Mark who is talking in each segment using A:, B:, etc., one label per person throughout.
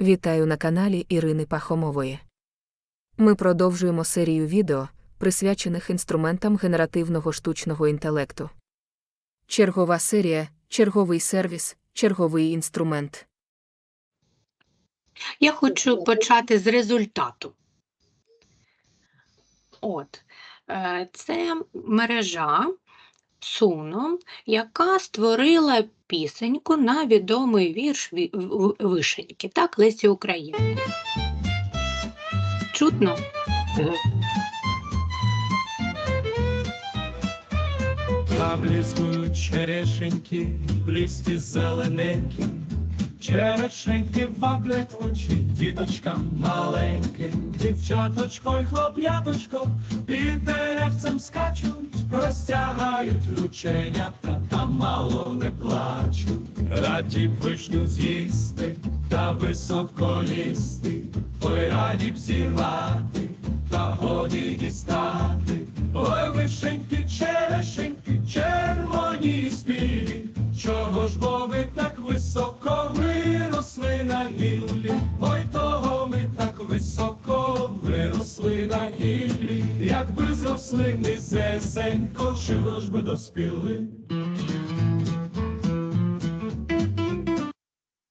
A: Вітаю на каналі Ірини Пахомової. Ми продовжуємо серію відео, присвячених інструментам генеративного штучного інтелекту. Чергова серія, черговий сервіс, черговий інструмент.
B: Я хочу почати з результату. От, е, це мережа Суно, яка створила пісеньку на відомий вірш Вишеньки, так, Лесі України. Чутно?
C: Заблискують черешеньки, в листі зелененькі, черешеньки ваблять очі, діточкам маленьким, дівчаточко й хлоп'яточко, під деревцем скачуть, розтягають рученята, та мало не плачуть, раді б вишню з'їсти, та високо лізти, ой раді б зірвати, та годі дістати. Ой, вишеньки, черешеньки, червоні спілі, чого ж бо ви так високо виросли на гіллі? Ой, того доспіли?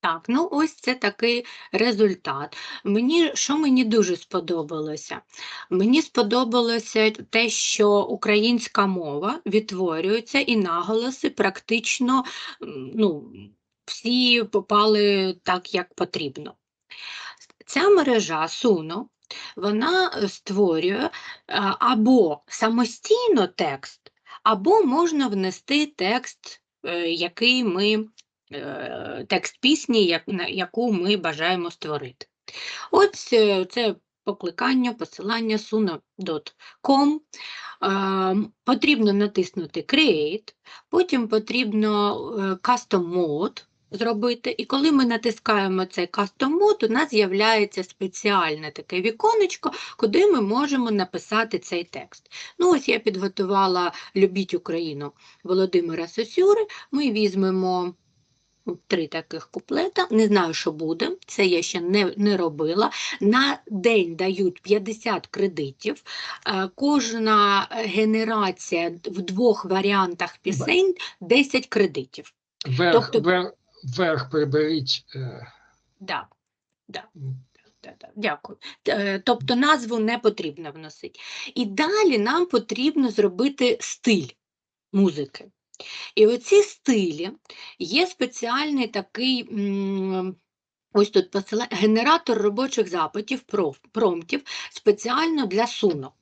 B: Так, ну ось це такий результат. Мені, що мені дуже сподобалося? Мені сподобалося те, що українська мова відтворюється і наголоси практично ну, всі попали так, як потрібно. Ця мережа Суно, вона створює або самостійно текст, або можна внести текст, е, який ми е, текст пісні, яку ми бажаємо створити. Ось е, це покликання, посилання suno.com. Е, Потрібно натиснути Create, потім потрібно Custom Mode зробити. І коли ми натискаємо цей Custom Mode, у нас з'являється спеціальне таке віконечко, куди ми можемо написати цей текст. Ну, ось я підготувала Любіть Україну Володимира Сосюри. Ми візьмемо три таких куплета. Не знаю, що буде, це я ще не, не робила. На день дають 50 кредитів. Е, Кожна генерація в двох варіантах пісень 10 кредитів.
D: Верх,
B: Тобто-
D: вер, верх приберіть. Е,
B: Да. Да. Дякую. Е, Тобто назву не потрібно вносити. І далі нам потрібно зробити стиль музики. І оці стилі є спеціальний такий. Ось тут посила... генератор робочих запитів, промптів спеціально для суно.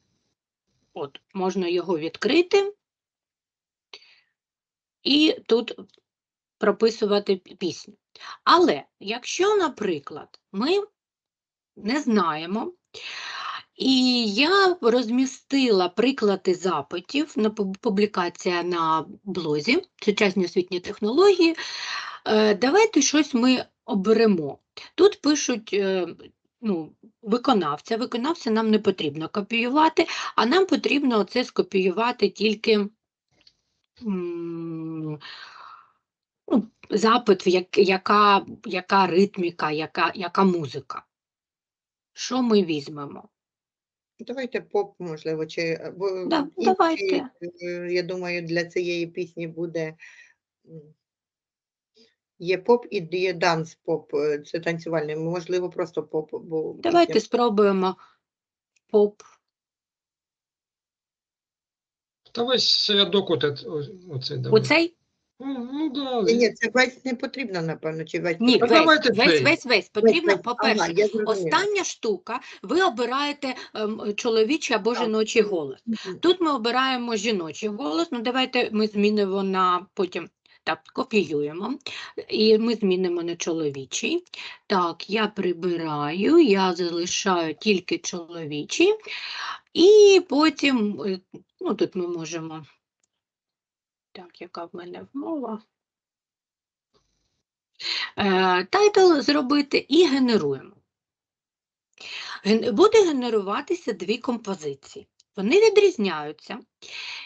B: От, можна його відкрити і тут прописувати пісню. Але якщо, наприклад, ми не знаємо, і я розмістила приклади запитів на публікація на блозі сучасні освітні технології. Е, Давайте щось ми оберемо. Тут пишуть е, ну, виконавця. Виконавця нам не потрібно копіювати, а нам потрібно оце скопіювати тільки ну, запит, як, яка, яка ритміка, яка, яка музика. Що ми візьмемо?
E: Давайте поп, можливо, чи або
B: Да,
E: інший,
B: давайте.
E: е, я думаю, для цієї пісні буде є поп і є данс поп, е, це танцювальний, можливо, просто поп, бо
B: Давайте
E: пісня-
B: спробуємо поп.
D: Та весь рядок оцей давай.
B: Оцей?
D: Ну, ну да.
E: Ні, ні, це весь не потрібно, напевно, чи весь
B: Ні,
D: А
E: потрібно?
D: давайте
B: весь, весь,
D: цей.
B: весь, весь.
E: Весь,
B: Потрібно,
E: весь.
B: по-перше,
E: Ага, я зрозуміла.
B: остання штука, ви обираєте ем, чоловічий або
E: Так.
B: жіночий голос.
E: Мгм.
B: Тут ми обираємо жіночий голос, ну давайте ми змінимо на потім. Так, копіюємо, і ми змінимо на чоловічий. Так, я прибираю, я залишаю тільки чоловічий, і потім, е, ну тут ми можемо. Так, яка в мене вмова? Е, Тайтл зробити і генеруємо. Буде генеруватися дві композиції. Вони відрізняються.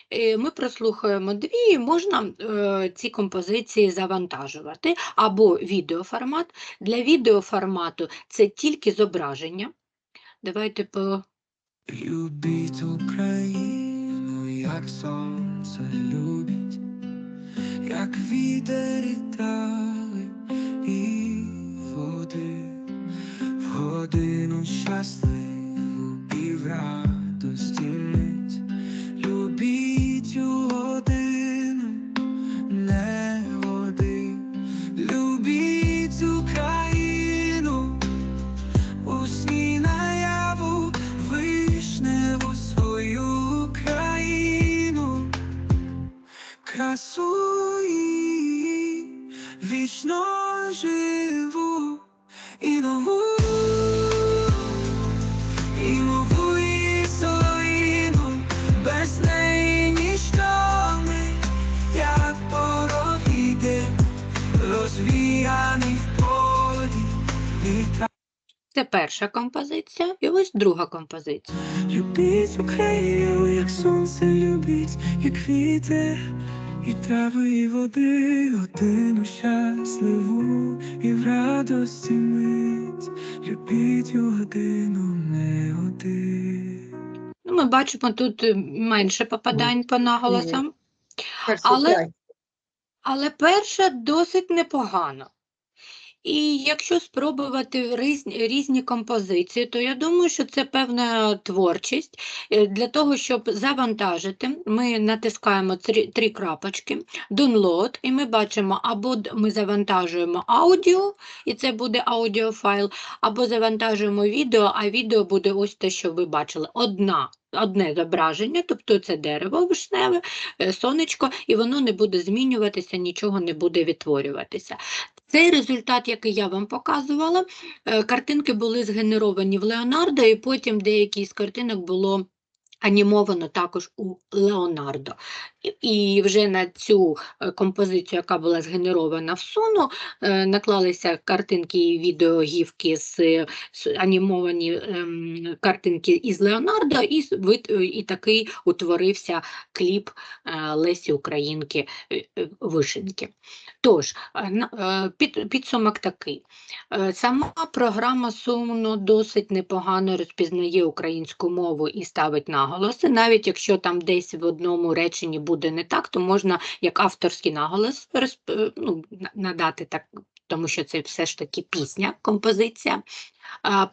B: Е, Ми прослухаємо дві, і можна е, ці композиції завантажувати. Або відеоформат. Для відеоформату це тільки зображення. Давайте по
F: Любіть Україну, як сонце любить, як вітер і дали і води, в годину щасливу і в радості мить. Любіть у годину не води, любіть Україну, у сні наяву вишневу свою країну, красу вічно живу і нову, і нову її солину, без неї ніщо ми, як порог розвіяний в полі.
B: це перша композиція, і ось друга композиція.
F: Любіть Україну, як сонце любіть, як вітер, і трави, і води, годину щасливу, і в радості мить. Любіть у годину не один.
B: Ну, Ми бачимо тут е, менше попадань по наголосам, Але- але перша досить непогано. І якщо спробувати різні, різні композиції, то я думаю, що це певна творчість. Е, Для того, щоб завантажити, ми натискаємо три, три крапочки, download, і ми бачимо, або ми завантажуємо аудіо, і це буде аудіофайл, або завантажуємо відео, а відео буде ось те, що ви бачили. Одна, одне зображення, тобто це дерево вишневе, е, сонечко, і воно не буде змінюватися, нічого не буде відтворюватися. Цей результат, який я вам показувала, е, картинки були згенеровані в Леонардо, і потім деякі з картинок було анімовано також у Леонардо. І- вже на цю е, композицію, яка була згенерована в Суну, е, наклалися картинки і відеогівки з, з анімовані ем, картинки із Леонардо, і, е, і такий утворився кліп Лесі Українки е, Тож, на- під, підсумок такий. Сама програма сумно досить непогано розпізнає українську мову і ставить наголоси. Навіть якщо там десь в одному реченні буде не так, то можна як авторський наголос е, ну, надати так, тому що це все ж таки пісня, композиція.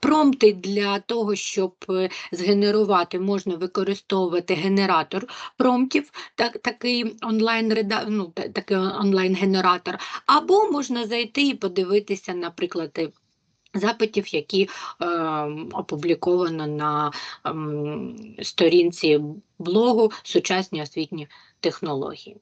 B: Промпти для того, щоб е, згенерувати, можна використовувати генератор промптів, так, такий онлайн ну, такий онлайн-генератор, або можна зайти і подивитися, наприклад, е, запитів, які е, опубліковано на е, сторінці блогу Сучасні освітні технології.